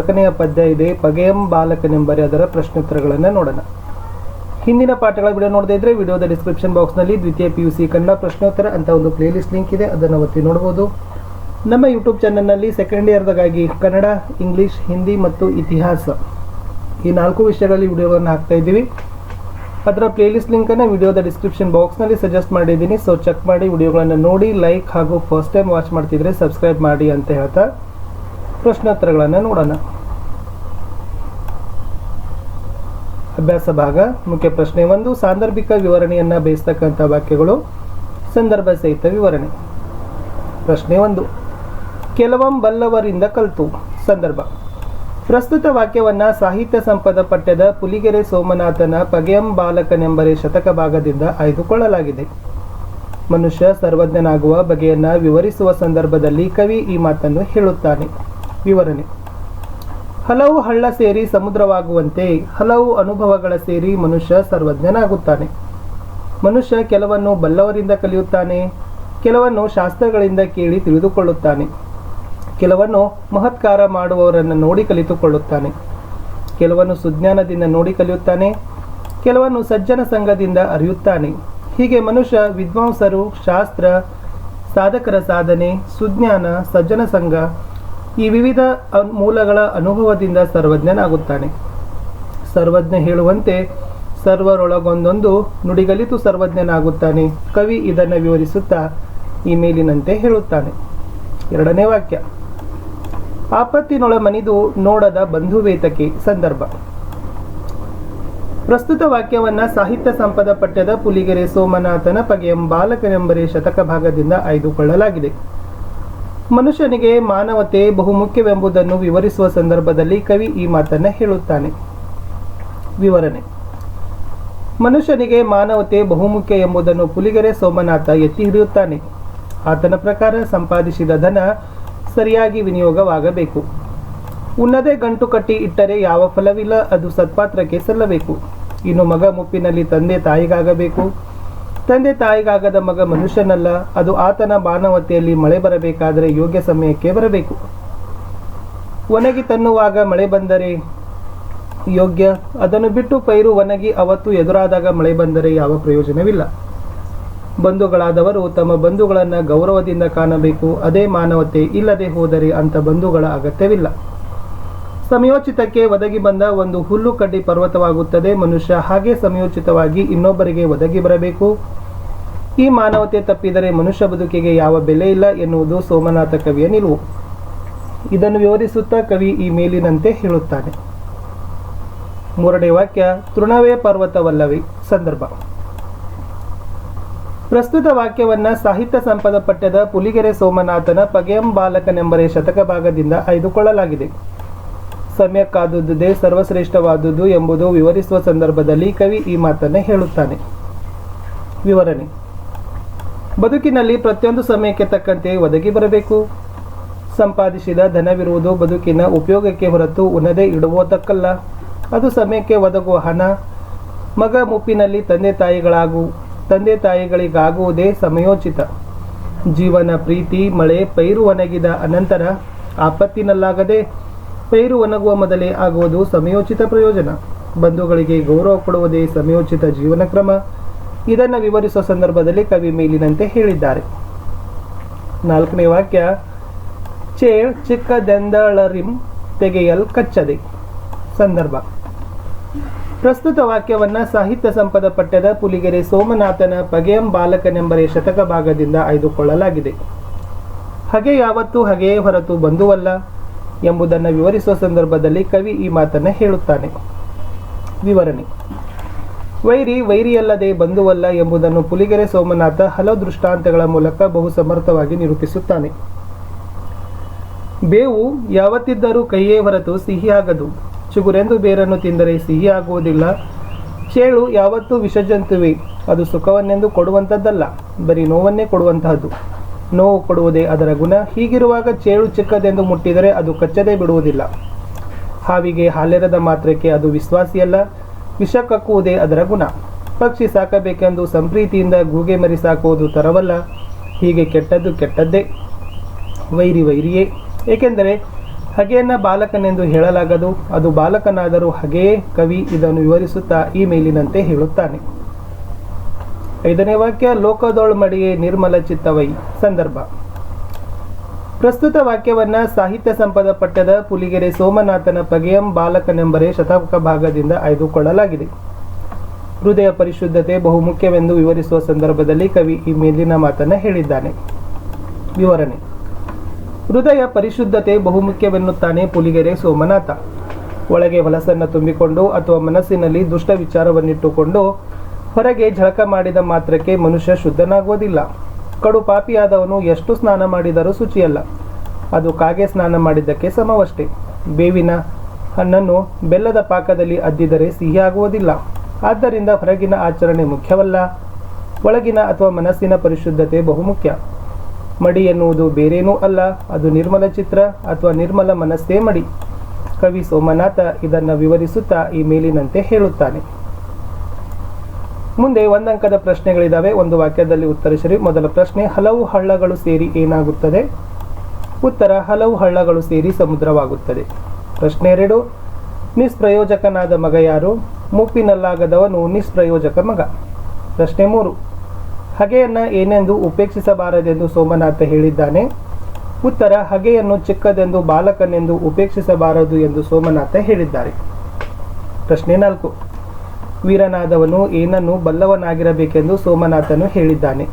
ನಾಲ್ಕನೆಯ ಪದ್ಯ ಇದೆ ಪಗೆಯಂ ಬಾಲಕನೆಂಬರೆ ಅದರ ಪ್ರಶ್ನೋತ್ತರಗಳನ್ನು ನೋಡೋಣ. ಹಿಂದಿನ ಪಾಠಗಳ ವಿಡಿಯೋ ನೋಡದೇ ಇದ್ರೆ ವಿಡಿಯೋದ ಡಿಸ್ಕ್ರಿಪ್ಷನ್ ಬಾಕ್ಸ್ನಲ್ಲಿ ದ್ವಿತೀಯ ಪಿ ಯು ಸಿ ಕನ್ನಡ ಪ್ರಶ್ನೋತ್ತರ ಅಂತ ಒಂದು ಪ್ಲೇಲಿಸ್ಟ್ ಲಿಂಕ್ ಇದೆ, ಅದನ್ನು ಒತ್ತಿ ನೋಡ್ಬೋದು. ನಮ್ಮ ಯೂಟ್ಯೂಬ್ ಚಾನಲ್ನಲ್ಲಿ ಸೆಕೆಂಡ್ ಇಯರ್ದಾಗಿ ಕನ್ನಡ ಇಂಗ್ಲೀಷ್ ಹಿಂದಿ ಮತ್ತು ಇತಿಹಾಸ ಈ ನಾಲ್ಕು ವಿಷಯಗಳಲ್ಲಿ ವಿಡಿಯೋಗಳನ್ನು ಹಾಕ್ತಾ ಇದ್ದೀವಿ. ಅದರ ಪ್ಲೇಲಿಸ್ಟ್ ಲಿಂಕನ್ನು ವಿಡಿಯೋದ ಡಿಸ್ಕ್ರಿಪ್ಷನ್ ಬಾಕ್ಸ್ನಲ್ಲಿ ಸಜೆಸ್ಟ್ ಮಾಡಿದ್ದೀನಿ ಸೊ ಚೆಕ್ ಮಾಡಿ ವಿಡಿಯೋಗಳನ್ನು ನೋಡಿ ಲೈಕ್ ಹಾಗೂ ಫಸ್ಟ್ ಟೈಮ್ ವಾಚ್ ಮಾಡ್ತಿದ್ರೆ ಸಬ್ಸ್ಕ್ರೈಬ್ ಮಾಡಿ ಅಂತ ಹೇಳ್ತಾ ಪ್ರಶ್ನೋತ್ತರಗಳನ್ನು ನೋಡೋಣ. ಅಭ್ಯಾಸ ಭಾಗ, ಮುಖ್ಯ ಪ್ರಶ್ನೆ ಒಂದು, ಸಾಂದರ್ಭಿಕ ವಿವರಣೆಯನ್ನು ಬೇಯಿಸ್ತಕ್ಕಂಥ ವಾಕ್ಯಗಳು, ಸಂದರ್ಭ ಸಹಿತ ವಿವರಣೆ. ಪ್ರಶ್ನೆ ಒಂದು ಕೆಲವಂ ಬಲ್ಲವರಿಂದ ಕಲ್ತು, ಸಂದರ್ಭ. ಪ್ರಸ್ತುತ ವಾಕ್ಯವನ್ನು ಸಾಹಿತ್ಯ ಸಂಪದ ಪಠ್ಯದ ಪುಲಿಗೆರೆ ಸೋಮನಾಥನ ಪಗೆಯಂ ಬಾಲಕನೆಂಬರೆ ಶತಕ ಭಾಗದಿಂದ ಆಯ್ದುಕೊಳ್ಳಲಾಗಿದೆ. ಮನುಷ್ಯ ಸರ್ವಜ್ಞನಾಗುವ ಬಗೆಯನ್ನು ವಿವರಿಸುವ ಸಂದರ್ಭದಲ್ಲಿ ಕವಿ ಈ ಮಾತನ್ನು ಹೇಳುತ್ತಾನೆ. ವಿವರಣೆ. ಹಲವು ಹಳ್ಳ ಸೇರಿ ಸಮುದ್ರವಾಗುವಂತೆ ಹಲವು ಅನುಭವಗಳ ಸೇರಿ ಮನುಷ್ಯ ಸರ್ವಜ್ಞನಾಗುತ್ತಾನೆ. ಮನುಷ್ಯ ಕೆಲವನ್ನು ಬಲ್ಲವರಿಂದ ಕಲಿಯುತ್ತಾನೆ, ಕೆಲವನ್ನು ಶಾಸ್ತ್ರಗಳಿಂದ ಕೇಳಿ ತಿಳಿದುಕೊಳ್ಳುತ್ತಾನೆ, ಕೆಲವನ್ನು ಮಹತ್ಕಾರ ಮಾಡುವವರನ್ನು ನೋಡಿ ಕಲಿತುಕೊಳ್ಳುತ್ತಾನೆ, ಕೆಲವನ್ನು ಸುಜ್ಞಾನದಿಂದ ನೋಡಿ ಕಲಿಯುತ್ತಾನೆ, ಕೆಲವನ್ನು ಸಜ್ಜನ ಸಂಘದಿಂದ ಅರಿಯುತ್ತಾನೆ. ಹೀಗೆ ಮನುಷ್ಯ ವಿದ್ವಾಂಸರು, ಶಾಸ್ತ್ರ, ಸಾಧಕರ ಸಾಧನೆ, ಸುಜ್ಞಾನ, ಸಜ್ಜನ ಸಂಘ ಈ ವಿವಿಧ ಮೂಲಗಳ ಅನುಭವದಿಂದ ಸರ್ವಜ್ಞನಾಗುತ್ತಾನೆ. ಸರ್ವಜ್ಞ ಹೇಳುವಂತೆ ಸರ್ವರೊಳಗೊಂದೊಂದು ನುಡಿಗಲಿತು ಸರ್ವಜ್ಞನಾಗುತ್ತಾನೆ. ಕವಿ ಇದನ್ನು ವಿವರಿಸುತ್ತಾ ಈ ಮೇಲಿನಂತೆ ಹೇಳುತ್ತಾನೆ. ಎರಡನೇ ವಾಕ್ಯ. ಆಪತ್ತಿನೊಳ ಮನಿದು ನೋಡದ ಬಂಧುವೇತಕೆ ಸಂದರ್ಭ. ಪ್ರಸ್ತುತ ವಾಕ್ಯವನ್ನ ಸಾಹಿತ್ಯ ಸಂಪದ ಪಠ್ಯದ ಪುಲಿಗೆರೆ ಸೋಮನಾಥನ ಪಗೆಯಂ ಬಾಲಕನೆಂಬರೆ ಶತಕ ಭಾಗದಿಂದ ಆಯ್ದುಕೊಳ್ಳಲಾಗಿದೆ. ಮನುಷ್ಯನಿಗೆ ಮಾನವತೆ ಬಹುಮುಖ್ಯವೆಂಬುದನ್ನು ವಿವರಿಸುವ ಸಂದರ್ಭದಲ್ಲಿ ಕವಿ ಈ ಮಾತನ್ನು ಹೇಳುತ್ತಾನೆ. ವಿವರಣೆ. ಮನುಷ್ಯನಿಗೆ ಮಾನವತೆ ಬಹುಮುಖ್ಯ ಎಂಬುದನ್ನು ಪುಲಿಗೆರೆ ಸೋಮನಾಥ ಎತ್ತಿ ಹಿಡಿಯುತ್ತಾನೆ. ಆತನ ಪ್ರಕಾರ ಸಂಪಾದಿಸಿದ ಧನ ಸರಿಯಾಗಿ ವಿನಿಯೋಗವಾಗಬೇಕು. ಉನ್ನದೇ ಗಂಟು ಕಟ್ಟಿ ಇಟ್ಟರೆ ಯಾವ ಫಲವಿಲ್ಲ, ಅದು ಸತ್ಪಾತ್ರಕ್ಕೆ ಸಲ್ಲಬೇಕು. ಇನ್ನು ಮಗ ಮುಪ್ಪಿನಲ್ಲಿ ತಂದೆ ತಾಯಿಗಾಗಬೇಕು. ತಂದೆ ತಾಯಿಗಾಗದ ಮಗ ಮನುಷ್ಯನಲ್ಲ, ಅದು ಆತನ ಮಾನವತೆಯಲ್ಲಿ ಮಳೆ ಬರಬೇಕಾದರೆ ಯೋಗ್ಯ ಸಮಯಕ್ಕೆ ಬರಬೇಕು. ಒಣಗಿ ತನ್ನುವಾಗ ಮಳೆ ಬಂದರೆ ಯೋಗ್ಯ, ಅದನ್ನು ಬಿಟ್ಟು ಪೈರು ಒಣಗಿ ಅವತ್ತು ಎದುರಾದಾಗ ಮಳೆ ಬಂದರೆ ಯಾವ ಪ್ರಯೋಜನವಿಲ್ಲ. ಬಂಧುಗಳಾದವರು ತಮ್ಮ ಬಂಧುಗಳನ್ನು ಗೌರವದಿಂದ ಕಾಣಬೇಕು, ಅದೇ ಮಾನವತೆ, ಇಲ್ಲದೆ ಹೋದರೆ ಅಂಥ ಬಂಧುಗಳ ಅಗತ್ಯವಿಲ್ಲ. ಸಮಯೋಚಿತಕ್ಕೆ ಒದಗಿ ಬಂದ ಒಂದು ಹುಲ್ಲು ಕಡ್ಡಿ ಪರ್ವತವಾಗುತ್ತದೆ. ಮನುಷ್ಯ ಹಾಗೆ ಸಮಯೋಚಿತವಾಗಿ ಇನ್ನೊಬ್ಬರಿಗೆ ಒದಗಿ ಬರಬೇಕು. ಈ ಮಾನವತೆ ತಪ್ಪಿದರೆ ಮನುಷ್ಯ ಬದುಕಿಗೆ ಯಾವ ಬೆಲೆ ಇಲ್ಲ ಎನ್ನುವುದು ಸೋಮನಾಥ ಕವಿಯ ನಿಲುವು. ಇದನ್ನು ವಿವರಿಸುತ್ತಾ ಕವಿ ಈ ಮೇಲಿನಂತೆ ಹೇಳುತ್ತಾನೆ. ಮೂರನೇ ವಾಕ್ಯ, ತೃಣವೇ ಪರ್ವತವಲ್ಲವೇ? ಸಂದರ್ಭ. ಪ್ರಸ್ತುತ ವಾಕ್ಯವನ್ನು ಸಾಹಿತ್ಯ ಸಂಪದ ಪಠ್ಯದ ಪುಲಿಗೆರೆ ಸೋಮನಾಥನ ಪಗೆಯಂ ಬಾಲಕನೆಂಬರೆ ಶತಕ ಭಾಗದಿಂದ ಆಯ್ದುಕೊಳ್ಳಲಾಗಿದೆ. ಸಮಯಕ್ಕಾದುದೇ ಸರ್ವಶ್ರೇಷ್ಠವಾದುದು ಎಂಬುದು ವಿವರಿಸುವ ಸಂದರ್ಭದಲ್ಲಿ ಕವಿ ಈ ಮಾತನ್ನು ಹೇಳುತ್ತಾನೆ. ವಿವರಣೆ. ಬದುಕಿನಲ್ಲಿ ಪ್ರತಿಯೊಂದು ಸಮಯಕ್ಕೆ ತಕ್ಕಂತೆ ಒದಗಿ ಬರಬೇಕು. ಸಂಪಾದಿಸಿದ ಧನವಿರುವುದು ಬದುಕಿನ ಉಪಯೋಗಕ್ಕೆ ಹೊರತು ಉನ್ನದೇ ಇಡುವುದಕ್ಕಲ್ಲ ಅದು ಸಮಯಕ್ಕೆ ಒದಗುವ ಹಣ. ಮಗ ಮುಪ್ಪಿನಲ್ಲಿ ತಂದೆ ತಾಯಿಗಳಾಗು, ತಂದೆ ತಾಯಿಗಳಿಗಾಗುವುದೇ ಸಮಯೋಚಿತ. ಜೀವನ ಪ್ರೀತಿ, ಮಳೆ, ಪೈರು ಒಣಗಿದ ಅನಂತರ ಆಪತ್ತಿನಲ್ಲಾಗದೆ ಪೈರು ಒಣಗುವ ಮೊದಲೇ ಆಗುವುದು ಸಮಯೋಚಿತ ಪ್ರಯೋಜನ. ಬಂಧುಗಳಿಗೆ ಗೌರವ ಕೊಡುವುದೇ ಸಮಯೋಚಿತ ಜೀವನ ಕ್ರಮ. ಇದನ್ನು ವಿವರಿಸುವ ಸಂದರ್ಭದಲ್ಲಿ ಕವಿ ಮೇಲಿನಂತೆ ಹೇಳಿದ್ದಾರೆ. ನಾಲ್ಕನೇ ವಾಕ್ಯ ಚೇಳ್ ಚಿಕ್ಕದೆಂದಳರಿಂ ತೆಗೆಯಲ್ ಕಚ್ಚದೆ ಸಂದರ್ಭ. ಪ್ರಸ್ತುತ ವಾಕ್ಯವನ್ನ ಸಾಹಿತ್ಯ ಸಂಪದ ಪಠ್ಯದ ಪುಲಿಗೆರೆ ಸೋಮನಾಥನ ಪಗೆಯಂ ಬಾಲಕನೆಂಬರೆ ಶತಕ ಭಾಗದಿಂದ ಆಯ್ದುಕೊಳ್ಳಲಾಗಿದೆ ಹಗೆ ಯಾವತ್ತೂ ಹಗೆಯೇ ಹೊರತು ಬಂಧುವಲ್ಲ ಎಂಬುದನ್ನು ವಿವರಿಸುವ ಸಂದರ್ಭದಲ್ಲಿ ಕವಿ ಈ ಮಾತನ್ನು ಹೇಳುತ್ತಾನೆ. ವಿವರಣೆ. ವೈರಿ ವೈರಿಯಲ್ಲದೆ ಬಂಧುವಲ್ಲ ಎಂಬುದನ್ನು ಪುಲಿಗೆರೆ ಸೋಮನಾಥ ಹಲವು ದೃಷ್ಟಾಂತಗಳ ಮೂಲಕ ಬಹು ಸಮರ್ಥವಾಗಿ ನಿರೂಪಿಸುತ್ತಾನೆ. ಬೇವು ಯಾವತ್ತಿದ್ದರೂ ಕೈಯೇ ಹೊರತು ಸಿಹಿಯಾಗದು. ಚುಗುರೆಂದು ಬೇರನ್ನು ತಿಂದರೆ ಸಿಹಿಯಾಗುವುದಿಲ್ಲ. ಚೇಳು ಯಾವತ್ತೂ ವಿಷಜಂತುವೆ. ಅದು ಸುಖವನ್ನೆಂದು ಕೊಡುವಂಥದ್ದಲ್ಲ. ಬರೀ ನೋವನ್ನೇ ಕೊಡುವಂತಹದ್ದು. ನೋವು ಕೊಡುವುದೇ ಅದರ ಗುಣ. ಹೀಗಿರುವಾಗ ಚೇಳು ಚಿಕ್ಕದೆಂದು ಮುಟ್ಟಿದರೆ ಅದು ಕಚ್ಚದೇ ಬಿಡುವುದಿಲ್ಲ. ಹಾವಿಗೆ ಹಾಲೆರದ ಮಾತ್ರಕ್ಕೆ ಅದು ವಿಶ್ವಾಸಿಯಲ್ಲ ವಿಷ ಕಕ್ಕುವುದೇ ಅದರ ಗುಣ. ಪಕ್ಷಿ ಸಾಕಬೇಕೆಂದು ಸಂಪ್ರೀತಿಯಿಂದ ಗೂಗೆ ಮರಿ ಸಾಕುವುದು ತರವಲ್ಲ, ಹೀಗೆ ಕೆಟ್ಟದ್ದು ಕೆಟ್ಟದ್ದೇ. ವೈರಿ ವೈರಿಯೇ. ಏಕೆಂದರೆ ಹಗೆಯನ್ನ ಬಾಲಕನೆಂದು ಹೇಳಲಾಗದು, ಅದು ಬಾಲಕನಾದರೂ ಹಗೆಯೇ ಕವಿ ಇದನ್ನು ವಿವರಿಸುತ್ತಾ ಈ ಮೇಲಿನಂತೆ ಹೇಳುತ್ತಾನೆ. ಐದನೇ ವಾಕ್ಯ, ಲೋಕದೋಳ್ ಮಡಿಯೇ ನಿರ್ಮಲ ಚಿತ್ತವೈ, ಸಂದರ್ಭ. ಪ್ರಸ್ತುತ ವಾಕ್ಯವನ್ನ ಸಾಹಿತ್ಯ ಸಂಪದ ಪಠ್ಯದ ಪುಲಿಗೆರೆ ಸೋಮನಾಥನ ಪಗೆಯಂ ಬಾಲಕನೆಂಬರೆ ಶತಕ ಭಾಗದಿಂದ ಆಯ್ದುಕೊಳ್ಳಲಾಗಿದೆ. ಹೃದಯ ಪರಿಶುದ್ಧತೆ ಬಹುಮುಖ್ಯವೆಂದು ವಿವರಿಸುವ ಸಂದರ್ಭದಲ್ಲಿ ಕವಿ ಈ ಮೇಲಿನ ಮಾತನ್ನ ಹೇಳಿದ್ದಾನೆ. ವಿವರಣೆ. ಹೃದಯ ಪರಿಶುದ್ಧತೆ ಬಹುಮುಖ್ಯವೆನ್ನುತ್ತಾನೆ ಪುಲಿಗೆರೆ ಸೋಮನಾಥ. ಒಳಗೆ ಹೊಲಸನ್ನು ತುಂಬಿಕೊಂಡು ಅಥವಾ ಮನಸ್ಸಿನಲ್ಲಿ ದುಷ್ಟ ವಿಚಾರವನ್ನಿಟ್ಟುಕೊಂಡು ಹೊರಗೆ ಝಳಕ ಮಾಡಿದ ಮಾತ್ರಕ್ಕೆ ಮನುಷ್ಯ ಶುದ್ಧನಾಗುವುದಿಲ್ಲ. ಕಡು ಪಾಪಿಯಾದವನು ಎಷ್ಟು ಸ್ನಾನ ಮಾಡಿದರೂ ಶುಚಿಯಲ್ಲ. ಅದು ಕಾಗೆ ಸ್ನಾನ ಮಾಡಿದ್ದಕ್ಕೆ ಸಮವಷ್ಟೇ. ಬೇವಿನ ಹಣ್ಣನ್ನು ಬೆಲ್ಲದ ಪಾಕದಲ್ಲಿ ಅದ್ದಿದರೆ ಸಿಹಿಯಾಗುವುದಿಲ್ಲ. ಆದ್ದರಿಂದ ಹೊರಗಿನ ಆಚರಣೆ ಮುಖ್ಯವಲ್ಲ. ಒಳಗಿನ ಅಥವಾ ಮನಸ್ಸಿನ ಪರಿಶುದ್ಧತೆ ಬಹುಮುಖ್ಯ. ಮಡಿ ಎನ್ನುವುದು ಬೇರೇನೂ ಅಲ್ಲ. ಅದು ನಿರ್ಮಲ ಚಿತ್ರ ಅಥವಾ ನಿರ್ಮಲ ಮನಸ್ಸೇ ಮಡಿ. ಕವಿ ಸೋಮನಾಥ ಇದನ್ನು ವಿವರಿಸುತ್ತಾ ಈ ಮೇಲಿನಂತೆ ಹೇಳುತ್ತಾನೆ. ಮುಂದೆ ಒಂದಂಕದ ಪ್ರಶ್ನೆಗಳಿದ್ದಾವೆ ಒಂದು ವಾಕ್ಯದಲ್ಲಿ ಉತ್ತರಿಸಿರಿ. ಮೊದಲ ಪ್ರಶ್ನೆ, ಹಲವು ಹಳ್ಳಗಳು ಸೇರಿ ಏನಾಗುತ್ತದೆ? ಉತ್ತರ, ಹಲವು ಹಳ್ಳಗಳು ಸೇರಿ ಸಮುದ್ರವಾಗುತ್ತದೆ. ಪ್ರಶ್ನೆ ಎರಡು, ನಿಷ್ಪ್ರಯೋಜಕನಾದ ಮಗ ಯಾರು? ಮುಪ್ಪಿನಲ್ಲಾಗದವನು ನಿಷ್ಪ್ರಯೋಜಕ ಮಗ. ಪ್ರಶ್ನೆ ಮೂರು, ಹಗೆಯನ್ನು ಏನೆಂದು ಉಪೇಕ್ಷಿಸಬಾರದೆಂದು ಸೋಮನಾಥ ಹೇಳಿದ್ದಾನೆ. ಉತ್ತರ, ಹಗೆಯನ್ನು ಚಿಕ್ಕದೆಂದು ಬಾಲಕನೆಂದು ಉಪೇಕ್ಷಿಸಬಾರದು ಎಂದು ಸೋಮನಾಥ ಹೇಳಿದ್ದಾರೆ. ಪ್ರಶ್ನೆ ನಾಲ್ಕು ವೀರನಾದವನು ಏನನ್ನು ಬಲ್ಲವನಾಗಿರಬೇಕೆಂದು ಸೋಮನಾಥನು ಹೇಳಿದ್ದಾನೆ.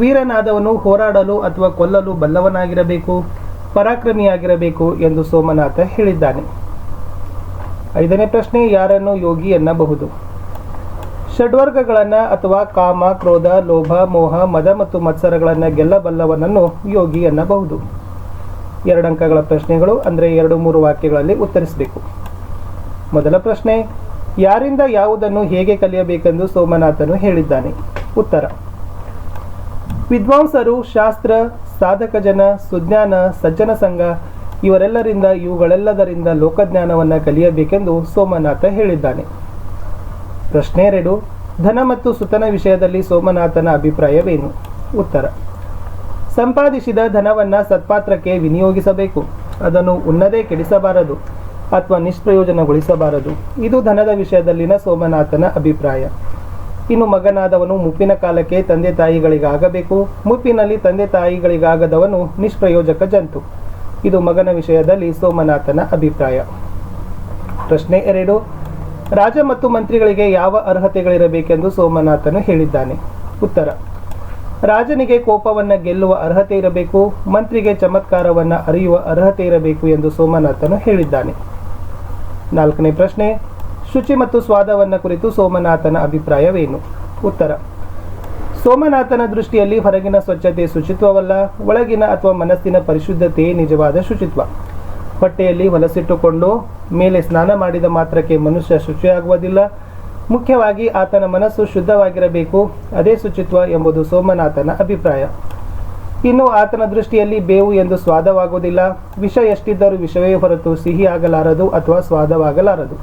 ವೀರನಾದವನು ಹೋರಾಡಲು ಅಥವಾ ಕೊಲ್ಲಲು ಬಲ್ಲವನಾಗಿರಬೇಕು, ಪರಾಕ್ರಮಿಯಾಗಿರಬೇಕು ಎಂದು ಸೋಮನಾಥ ಹೇಳಿದ್ದಾನೆ. ಐದನೇ ಪ್ರಶ್ನೆ, ಯಾರನ್ನು ಯೋಗಿ ಎನ್ನಬಹುದು? ಷಡ್ವರ್ಗಗಳನ್ನು ಅಥವಾ ಕಾಮ, ಕ್ರೋಧ, ಲೋಭ, ಮೋಹ, ಮದ ಮತ್ತು ಮತ್ಸರಗಳನ್ನು ಗೆಲ್ಲಬಲ್ಲವನನ್ನು ಯೋಗಿ ಎನ್ನಬಹುದು. ಎರಡಂಕಗಳ ಪ್ರಶ್ನೆಗಳು ಅಂದರೆ ಎರಡು ಮೂರು ವಾಕ್ಯಗಳಲ್ಲಿ ಉತ್ತರಿಸಬೇಕು. ಮೊದಲ ಪ್ರಶ್ನೆ ಯಾರಿಂದ ಯಾವುದನ್ನು ಹೇಗೆ ಕಲಿಯಬೇಕೆಂದು ಸೋಮನಾಥನು ಹೇಳಿದ್ದಾನೆ. ಉತ್ತರ. ವಿದ್ವಾಂಸರು, ಶಾಸ್ತ್ರ, ಸಾಧಕ ಜನ, ಸುಜ್ಞಾನ, ಸಜ್ಜನ ಸಂಘ, ಇವರೆಲ್ಲರಿಂದ ಇವುಗಳೆಲ್ಲದರಿಂದ ಲೋಕಜ್ಞಾನವನ್ನು ಕಲಿಯಬೇಕೆಂದು ಸೋಮನಾಥ ಹೇಳಿದ್ದಾನೆ. ಪ್ರಶ್ನೆ ಎರಡು. ಧನ ಮತ್ತು ಸುತನ ವಿಷಯದಲ್ಲಿ ಸೋಮನಾಥನ ಅಭಿಪ್ರಾಯವೇನು? ಉತ್ತರ. ಸಂಪಾದಿಸಿದ ಧನವನ್ನು ಸತ್ಪಾತ್ರಕ್ಕೆ ವಿನಿಯೋಗಿಸಬೇಕು. ಅದನ್ನು ಉನ್ನದೇ ಕೆಡಿಸಬಾರದು. ಅಥವಾ ನಿಷ್ಪ್ರಯೋಜನಗೊಳಿಸಬಾರದು. ಇದು ಧನದ ವಿಷಯದಲ್ಲಿನ ಸೋಮನಾಥನ ಅಭಿಪ್ರಾಯ. ಇನ್ನು ಮಗನಾದವನು ಮುಪ್ಪಿನ ಕಾಲಕ್ಕೆ ತಂದೆ ತಾಯಿಗಳಿಗಾಗಬೇಕು. ಮುಪ್ಪಿನಲ್ಲಿ ತಂದೆ ತಾಯಿಗಳಿಗಾಗದವನು ನಿಷ್ಪ್ರಯೋಜಕ ಜಂತು. ಇದು ಮಗನ ವಿಷಯದಲ್ಲಿ ಸೋಮನಾಥನ ಅಭಿಪ್ರಾಯ. ಪ್ರಶ್ನೆ ಎರಡು. ರಾಜ ಮತ್ತು ಮಂತ್ರಿಗಳಿಗೆ ಯಾವ ಅರ್ಹತೆಗಳಿರಬೇಕೆಂದು ಸೋಮನಾಥನು ಹೇಳಿದ್ದಾನೆ. ಉತ್ತರ. ರಾಜನಿಗೆ ಕೋಪವನ್ನು ಗೆಲ್ಲುವ ಅರ್ಹತೆ ಇರಬೇಕು. ಮಂತ್ರಿಗೆ ಚಮತ್ಕಾರವನ್ನು ಅರಿಯುವ ಅರ್ಹತೆ ಇರಬೇಕು ಎಂದು ಸೋಮನಾಥನು ಹೇಳಿದ್ದಾನೆ. ನಾಲ್ಕನೇ ಪ್ರಶ್ನೆ, ಶುಚಿ ಮತ್ತು ಸ್ವಾದವನ್ನು ಕುರಿತು ಸೋಮನಾಥನ ಅಭಿಪ್ರಾಯವೇನು? ಉತ್ತರ, ಸೋಮನಾಥನ ದೃಷ್ಟಿಯಲ್ಲಿ ಹೊರಗಿನ ಸ್ವಚ್ಛತೆ ಶುಚಿತ್ವವಲ್ಲ, ಒಳಗಿನ ಅಥವಾ ಮನಸ್ಸಿನ ಪರಿಶುದ್ಧತೆಯೇ ನಿಜವಾದ ಶುಚಿತ್ವ. ಹೊಟ್ಟೆಯಲ್ಲಿ ಹೊಲಸಿಟ್ಟುಕೊಂಡು ಮೇಲೆ ಸ್ನಾನ ಮಾಡಿದ ಮಾತ್ರಕ್ಕೆ ಮನುಷ್ಯ ಶುಚಿಯಾಗುವುದಿಲ್ಲ. ಮುಖ್ಯವಾಗಿ ಆತನ ಮನಸ್ಸು ಶುದ್ಧವಾಗಿರಬೇಕು, ಅದೇ ಶುಚಿತ್ವ ಎಂಬುದು ಸೋಮನಾಥನ ಅಭಿಪ್ರಾಯ. ಇನ್ನು ಆತನ ದೃಷ್ಟಿಯಲ್ಲಿ ಬೇವು ಎಂದು ಸ್ವಾದವಾಗುವುದಿಲ್ಲ. ವಿಷ ಎಷ್ಟಿದ್ದರೂ ವಿಷವೇ ಹೊರತು ಸಿಹಿ ಆಗಲಾರದು ಅಥವಾ ಸ್ವಾದವಾಗಲಾರದು.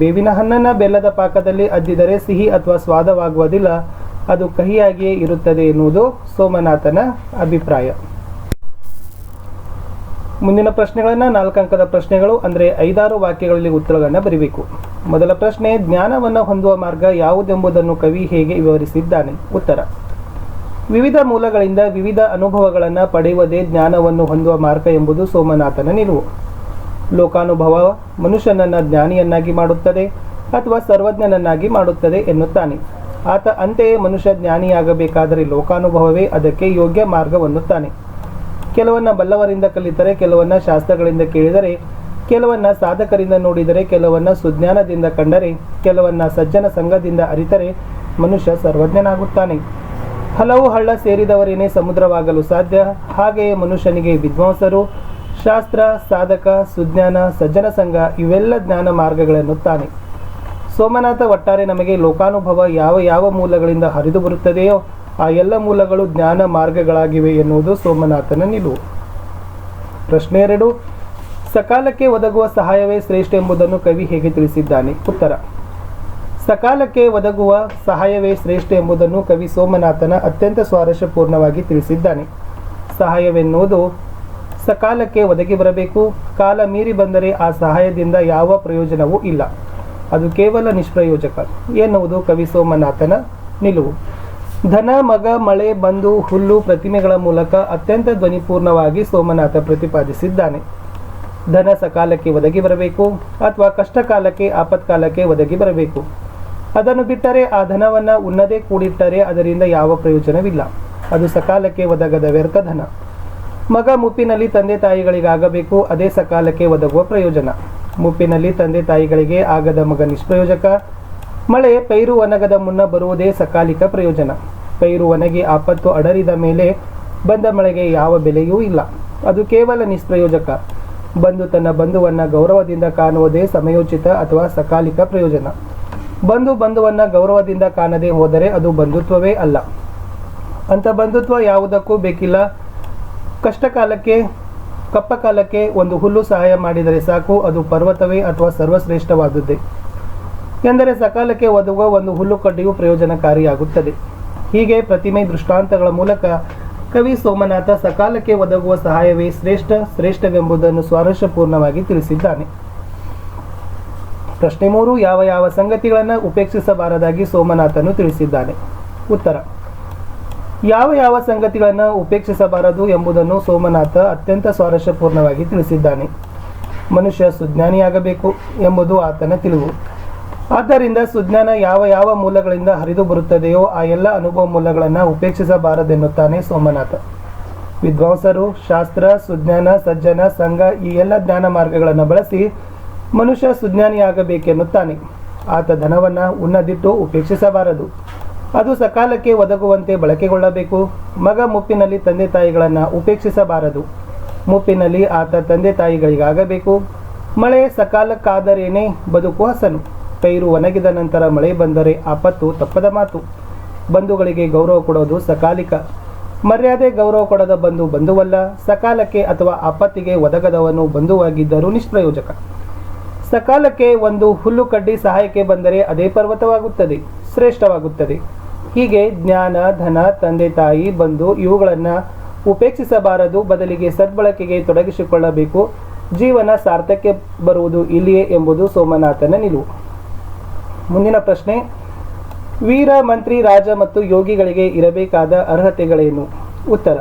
ಬೇವಿನ ಹಣ್ಣನ್ನು ಬೆಲ್ಲದ ಪಾಕದಲ್ಲಿ ಅದ್ದಿದರೆ ಸಿಹಿ ಅಥವಾ ಸ್ವಾದವಾಗುವುದಿಲ್ಲ. ಅದು ಕಹಿಯಾಗಿಯೇ ಇರುತ್ತದೆ ಎನ್ನುವುದು ಸೋಮನಾಥನ ಅಭಿಪ್ರಾಯ. ಮುಂದಿನ ಪ್ರಶ್ನೆಗಳನ್ನು ನಾಲ್ಕಂಕದ ಪ್ರಶ್ನೆಗಳು, ಅಂದರೆ ಐದಾರು ವಾಕ್ಯಗಳಲ್ಲಿ ಉತ್ತರಗಳನ್ನು ಬರೀಬೇಕು. ಮೊದಲ ಪ್ರಶ್ನೆ, ಜ್ಞಾನವನ್ನು ಹೊಂದುವ ಮಾರ್ಗ ಯಾವುದೆಂಬುದನ್ನು ಕವಿ ಹೇಗೆ ವಿವರಿಸಿದ್ದಾನೆ? ಉತ್ತರ ವಿವಿಧ ಮೂಲಗಳಿಂದ ವಿವಿಧ ಅನುಭವಗಳನ್ನು ಪಡೆಯುವುದೇ ಜ್ಞಾನವನ್ನು ಹೊಂದುವ ಮಾರ್ಗ ಎಂಬುದು ಸೋಮನಾಥನ ನಿಲುವು. ಲೋಕಾನುಭವ ಮನುಷ್ಯನನ್ನು ಜ್ಞಾನಿಯನ್ನಾಗಿ ಮಾಡುತ್ತದೆ ಅಥವಾ ಸರ್ವಜ್ಞನನ್ನಾಗಿ ಮಾಡುತ್ತದೆ ಎನ್ನುತ್ತಾನೆ. ಆತ ಅಂತೆಯೇ ಮನುಷ್ಯ ಜ್ಞಾನಿಯಾಗಬೇಕಾದರೆ ಲೋಕಾನುಭವವೇ ಅದಕ್ಕೆ ಯೋಗ್ಯ ಮಾರ್ಗವನ್ನುತ್ತಾನೆ. ಕೆಲವನ್ನ ಬಲ್ಲವರಿಂದ ಕಲಿತರೆ, ಕೆಲವನ್ನ ಶಾಸ್ತ್ರಗಳಿಂದ ಕೇಳಿದರೆ, ಕೆಲವನ್ನ ಸಾಧಕರಿಂದ ನೋಡಿದರೆ, ಕೆಲವನ್ನ ಸುಜ್ಞಾನದಿಂದ ಕಂಡರೆ, ಕೆಲವನ್ನ ಸಜ್ಜನ ಸಂಘದಿಂದ ಅರಿತರೆ ಮನುಷ್ಯ ಸರ್ವಜ್ಞನಾಗುತ್ತಾನೆ. ಹಲವು ಹಳ್ಳ ಸೇರಿದವರೇನೇ ಸಮುದ್ರವಾಗಲು ಸಾಧ್ಯ. ಹಾಗೆಯೇ ಮನುಷ್ಯನಿಗೆ ವಿದ್ವಾಂಸರು, ಶಾಸ್ತ್ರ, ಸಾಧಕ, ಸುಜ್ಞಾನ, ಸಜ್ಜನ ಸಂಘ ಇವೆಲ್ಲ ಜ್ಞಾನ ಮಾರ್ಗಗಳೆನ್ನುತ್ತಾನೆ ಸೋಮನಾಥ ಒಟ್ಟಾರೆ ನಮಗೆ ಲೋಕಾನುಭವ ಯಾವ ಯಾವ ಮೂಲಗಳಿಂದ ಹರಿದು ಬರುತ್ತದೆಯೋ ಆ ಎಲ್ಲ ಮೂಲಗಳು ಜ್ಞಾನ ಮಾರ್ಗಗಳಾಗಿವೆ ಎನ್ನುವುದು ಸೋಮನಾಥನ ನಿಲುವು. ಪ್ರಶ್ನೆ ಎರಡು, ಸಕಾಲಕ್ಕೆ ಒದಗುವ ಸಹಾಯವೇ ಶ್ರೇಷ್ಠ ಎಂಬುದನ್ನು ಕವಿ ಹೇಗೆ ತಿಳಿಸಿದ್ದಾನೆ? ಉತ್ತರ ಸಕಾಲಕ್ಕೆ ಒದಗುವ ಸಹಾಯವೇ ಶ್ರೇಷ್ಠ ಎಂಬುದನ್ನು ಕವಿ ಸೋಮನಾಥನ ಅತ್ಯಂತ ಸ್ವಾರಸ್ಯಪೂರ್ಣವಾಗಿ ತಿಳಿಸಿದ್ದಾನೆ. ಸಹಾಯವೆನ್ನುವುದು ಸಕಾಲಕ್ಕೆ ಒದಗಿ ಬರಬೇಕು, ಕಾಲ ಮೀರಿ ಬಂದರೆ ಆ ಸಹಾಯದಿಂದ ಯಾವ ಪ್ರಯೋಜನವೂ ಇಲ್ಲ. ಅದು ಕೇವಲ ನಿಷ್ಪ್ರಯೋಜಕ ಎನ್ನುವುದು ಕವಿ ಸೋಮನಾಥನ ನಿಲುವು. ಧನ, ಮಗ, ಮಳೆ, ಬಂದು, ಹುಲ್ಲು, ಪ್ರತಿಮೆಗಳ ಮೂಲಕ ಅತ್ಯಂತ ಧ್ವನಿಪೂರ್ಣವಾಗಿ ಸೋಮನಾಥ ಪ್ರತಿಪಾದಿಸಿದ್ದಾನೆ. ಧನ ಸಕಾಲಕ್ಕೆ ಒದಗಿ ಬರಬೇಕು ಅಥವಾ ಕಷ್ಟಕಾಲಕ್ಕೆ, ಆಪತ್ಕಾಲಕ್ಕೆ ಒದಗಿ ಬರಬೇಕು. ಅದನ್ನು ಬಿಟ್ಟರೆ ಆ ಧನವನ್ನು ಉನ್ನದೇ ಕೂಡಿಟ್ಟರೆ ಅದರಿಂದ ಯಾವ ಪ್ರಯೋಜನವಿಲ್ಲ. ಅದು ಸಕಾಲಕ್ಕೆ ಒದಗದ ವ್ಯರ್ಥ ಧನ. ಮಗ ಮುಪ್ಪಿನಲ್ಲಿ ತಂದೆ ತಾಯಿಗಳಿಗಾಗಬೇಕು, ಅದೇ ಸಕಾಲಕ್ಕೆ ಒದಗುವ ಪ್ರಯೋಜನ. ಮುಪ್ಪಿನಲ್ಲಿ ತಂದೆ ತಾಯಿಗಳಿಗೆ ಆಗದ ಮಗ ನಿಷ್ಪ್ರಯೋಜಕ. ಮಳೆ ಪೈರು ಒಣಗದ ಮುನ್ನ ಬರುವುದೇ ಸಕಾಲಿಕ ಪ್ರಯೋಜನ. ಪೈರು ಒಣಗಿ ಆಪತ್ತು ಅಡರಿದ ಮೇಲೆ ಬಂದ ಮಳೆಗೆ ಯಾವ ಬೆಲೆಯೂ ಇಲ್ಲ. ಅದು ಕೇವಲ ನಿಷ್ಪ್ರಯೋಜಕ. ಬಂದು ತನ್ನ ಬಂಧುವನ್ನ ಗೌರವದಿಂದ ಕಾಣುವುದೇ ಸಮಯೋಚಿತ ಅಥವಾ ಸಕಾಲಿಕ ಪ್ರಯೋಜನ. ಬಂಧು ಬಂಧುವನ್ನ ಗೌರವದಿಂದ ಕಾಣದೆ ಹೋದರೆ ಅದು ಬಂಧುತ್ವವೇ ಅಲ್ಲ. ಅಂತ ಬಂಧುತ್ವ ಯಾವುದಕ್ಕೂ ಬೇಕಿಲ್ಲ. ಕಷ್ಟಕಾಲಕ್ಕೆ ಕಪ್ಪ ಕಾಲಕ್ಕೆ ಒಂದು ಹುಲ್ಲು ಸಹಾಯ ಮಾಡಿದರೆ ಸಾಕು, ಅದು ಪರ್ವತವೇ ಅಥವಾ ಸರ್ವಶ್ರೇಷ್ಠವಾದದ್ದೇ. ಎಂದರೆ ಸಕಾಲಕ್ಕೆ ಒದಗುವ ಒಂದು ಹುಲ್ಲು ಕಡ್ಡಿಯು ಪ್ರಯೋಜನಕಾರಿಯಾಗುತ್ತದೆ. ಹೀಗೆ ಪ್ರತಿಮೆ ದೃಷ್ಟಾಂತಗಳ ಮೂಲಕ ಕವಿ ಸೋಮನಾಥ ಸಕಾಲಕ್ಕೆ ಒದಗುವ ಸಹಾಯವೇ ಶ್ರೇಷ್ಠ, ಶ್ರೇಷ್ಠವೆಂಬುದನ್ನು ಸ್ವಾರಸ್ಯಪೂರ್ಣವಾಗಿ ತಿಳಿಸಿದ್ದಾನೆ. ಪ್ರಶ್ನೆ ಮೂರು, ಯಾವ ಯಾವ ಸಂಗತಿಗಳನ್ನು ಉಪೇಕ್ಷಿಸಬಾರದಾಗಿ ಸೋಮನಾಥನು ತಿಳಿಸಿದ್ದಾನೆ. ಉತ್ತರ, ಯಾವ ಯಾವ ಸಂಗತಿಗಳನ್ನು ಉಪೇಕ್ಷಿಸಬಾರದು ಎಂಬುದನ್ನು ಸೋಮನಾಥ ಅತ್ಯಂತ ಸ್ವಾರಸ್ಯಪೂರ್ಣವಾಗಿ ತಿಳಿಸಿದ್ದಾನೆ. ಮನುಷ್ಯ ಸುಜ್ಞಾನಿಯಾಗಬೇಕು ಎಂಬುದು ಆತನ ತಿಳಿವು. ಆದ್ದರಿಂದ ಸುಜ್ಞಾನ ಯಾವ ಯಾವ ಮೂಲಗಳಿಂದ ಹರಿದು ಬರುತ್ತದೆಯೋ ಆ ಎಲ್ಲ ಅನುಭವ ಮೂಲಗಳನ್ನು ಉಪೇಕ್ಷಿಸಬಾರದೆನ್ನುತ್ತಾನೆ ಸೋಮನಾಥ. ವಿದ್ವಾಂಸರು, ಶಾಸ್ತ್ರ, ಸುಜ್ಞಾನ, ಸಜ್ಜನ, ಸಂಘ ಈ ಎಲ್ಲ ಜ್ಞಾನ ಮಾರ್ಗಗಳನ್ನು ಬಳಸಿ ಮನುಷ್ಯ ಸುಜ್ಞಾನಿಯಾಗಬೇಕೆನ್ನುತ್ತಾನೆ. ಆತ ಧನವನ್ನು ಉನ್ನದಿಟ್ಟು ಉಪೇಕ್ಷಿಸಬಾರದು. ಅದು ಸಕಾಲಕ್ಕೆ ಒದಗುವಂತೆ ಬಳಕೆಗೊಳ್ಳಬೇಕು. ಮಗ ಮುಪ್ಪಿನಲ್ಲಿ ತಂದೆ ತಾಯಿಗಳನ್ನು ಉಪೇಕ್ಷಿಸಬಾರದು. ಮುಪ್ಪಿನಲ್ಲಿ ಆತ ತಂದೆ ತಾಯಿಗಳಿಗಾಗಬೇಕು. ಮಳೆ ಸಕಾಲಕ್ಕಾದರೇನೇ ಬದುಕು ಹಸನು. ಪೈರು ಒಣಗಿದ ನಂತರ ಮಳೆ ಬಂದರೆ ಆಪತ್ತು ತಪ್ಪದ ಮಾತು. ಬಂಧುಗಳಿಗೆ ಗೌರವ ಕೊಡೋದು ಸಕಾಲಿಕ. ಮರ್ಯಾದೆ ಗೌರವ ಕೊಡದ ಬಂಧು ಬಂಧುವಲ್ಲ. ಸಕಾಲಕ್ಕೆ ಅಥವಾ ಆಪತ್ತಿಗೆ ಒದಗದವನು ಬಂಧುವಾಗಿದ್ದರೂ ನಿಷ್ಪ್ರಯೋಜಕ. ಸಕಾಲಕ್ಕೆ ಒಂದು ಹುಲ್ಲು ಕಡ್ಡಿ ಸಹಾಯಕ್ಕೆ ಬಂದರೆ ಅದೇ ಪರ್ವತವಾಗುತ್ತದೆ, ಶ್ರೇಷ್ಠವಾಗುತ್ತದೆ. ಹೀಗೆ ಜ್ಞಾನ, ಧನ, ತಂದೆ, ತಾಯಿ ಬಂಧು ಇವುಗಳನ್ನು ಉಪೇಕ್ಷಿಸಬಾರದು, ಬದಲಿಗೆ ಸದ್ಬಳಕೆಗೆ ತೊಡಗಿಸಿಕೊಳ್ಳಬೇಕು. ಜೀವನ ಸಾರ್ಥಕ್ಕೆ ಬರುವುದು ಇಲ್ಲಿಯೇ ಎಂಬುದು ಸೋಮನಾಥನ ನಿಲುವು. ಮುಂದಿನ ಪ್ರಶ್ನೆ, ವೀರ, ಮಂತ್ರಿ, ರಾಜ ಮತ್ತು ಯೋಗಿಗಳಿಗೆ ಇರಬೇಕಾದ ಅರ್ಹತೆಗಳೇನು? ಉತ್ತರ,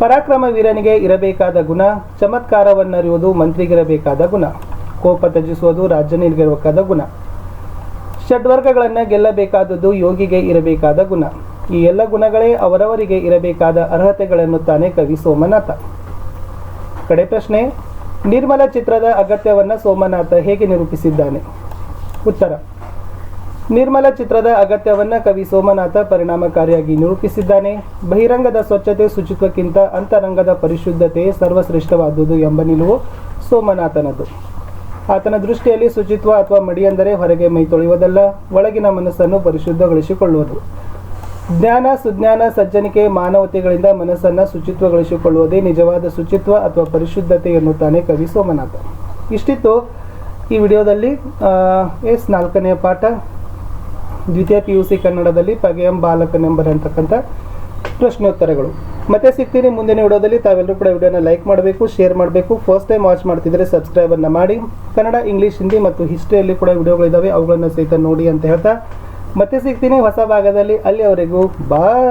ಪರಾಕ್ರಮ ವೀರನಿಗೆ ಇರಬೇಕಾದ ಗುಣ, ಚಮತ್ಕಾರವನ್ನರಿಯುವುದು ಮಂತ್ರಿಗಿರಬೇಕಾದ ಗುಣ. ಕೋಪ ತ್ಯಜಿಸುವುದು ರಾಜನಿಗಿರಬೇಕಾದ ಗುಣ. ಷಡ್ವರ್ಗಗಳನ್ನು ಗೆಲ್ಲಬೇಕಾದದ್ದು ಯೋಗಿಗೆ ಇರಬೇಕಾದ ಗುಣ. ಈ ಎಲ್ಲ ಗುಣಗಳೇ ಅವರವರಿಗೆ ಇರಬೇಕಾದ ಅರ್ಹತೆಗಳೆನ್ನುತ್ತಾನೆ ಕವಿ ಸೋಮನಾಥ. ಕಡೆ ಪ್ರಶ್ನೆ, ನಿರ್ಮಲ ಚಿತ್ರದ ಅಗತ್ಯವನ್ನು ಸೋಮನಾಥ ಹೇಗೆ ನಿರೂಪಿಸಿದ್ದಾನೆ? ಉತ್ತರ, ನಿರ್ಮಲ ಚಿತ್ರದ ಅಗತ್ಯವನ್ನು ಕವಿ ಸೋಮನಾಥ ಪರಿಣಾಮಕಾರಿಯಾಗಿ ನಿರೂಪಿಸಿದ್ದಾನೆ. ಬಹಿರಂಗದ ಸ್ವಚ್ಛತೆ ಶುಚಿತ್ವಕ್ಕಿಂತ ಅಂತರಂಗದ ಪರಿಶುದ್ಧತೆ ಸರ್ವಶ್ರೇಷ್ಠವಾದುದು ಎಂಬ ನಿಲುವು ಸೋಮನಾಥನದು. ಆತನ ದೃಷ್ಟಿಯಲ್ಲಿ ಶುಚಿತ್ವ ಅಥವಾ ಅಂದರೆ ಹೊರಗೆ ಮೈ ತೊಳೆಯುವುದಲ್ಲ, ಒಳಗಿನ ಮನಸ್ಸನ್ನು ಪರಿಶುದ್ಧಗೊಳಿಸಿಕೊಳ್ಳುವುದು. ಜ್ಞಾನ, ಸುಜ್ಞಾನ, ಸಜ್ಜನಿಕೆ, ಮಾನವತೆಗಳಿಂದ ಮನಸ್ಸನ್ನು ಶುಚಿತ್ವಗೊಳಿಸಿಕೊಳ್ಳುವುದೇ ನಿಜವಾದ ಶುಚಿತ್ವ ಅಥವಾ ಪರಿಶುದ್ಧತೆ ಎನ್ನುತ್ತಾನೆ ಕವಿ ಸೋಮನಾಥ ಇಷ್ಟಿತ್ತು ಈ ವಿಡಿಯೋದಲ್ಲಿ. ಎಸ್, ನಾಲ್ಕನೆಯ ಪಾಠ. ದ್ವಿತೀಯ ಪಿ ಯು ಸಿ ಕನ್ನಡದಲ್ಲಿ ಪಗೆಯಂ ಬಾಲಕನೆಂಬರ್ ಅಂತಕ್ಕಂಥ ಪ್ರಶ್ನೋತ್ತರಗಳು. ಮತ್ತೆ ಸಿಗ್ತೀನಿ ಮುಂದಿನ ವಿಡಿಯೋದಲ್ಲಿ. ತಾವೆಲ್ಲರೂ ಕೂಡ ವಿಡಿಯೋನ ಲೈಕ್ ಮಾಡಬೇಕು, ಶೇರ್ ಮಾಡಬೇಕು. ಫಸ್ಟ್ ಟೈಮ್ ವಾಚ್ ಮಾಡ್ತಿದ್ರೆ ಸಬ್ಸ್ಕ್ರೈಬನ್ನು ಮಾಡಿ. ಕನ್ನಡ, ಇಂಗ್ಲೀಷ್, ಹಿಂದಿ ಮತ್ತು ಹಿಸ್ಟ್ರಿಯಲ್ಲಿ ಕೂಡ ವಿಡಿಯೋಗಳಿದ್ದಾವೆ ಅವುಗಳನ್ನು ಸಹಿತ ನೋಡಿ ಅಂತ ಹೇಳ್ತಾ. ಮತ್ತೆ ಸಿಗ್ತೀನಿ ಹೊಸ ಭಾಗದಲ್ಲಿ. ಅಲ್ಲಿಯವರೆಗೂ ಬಾ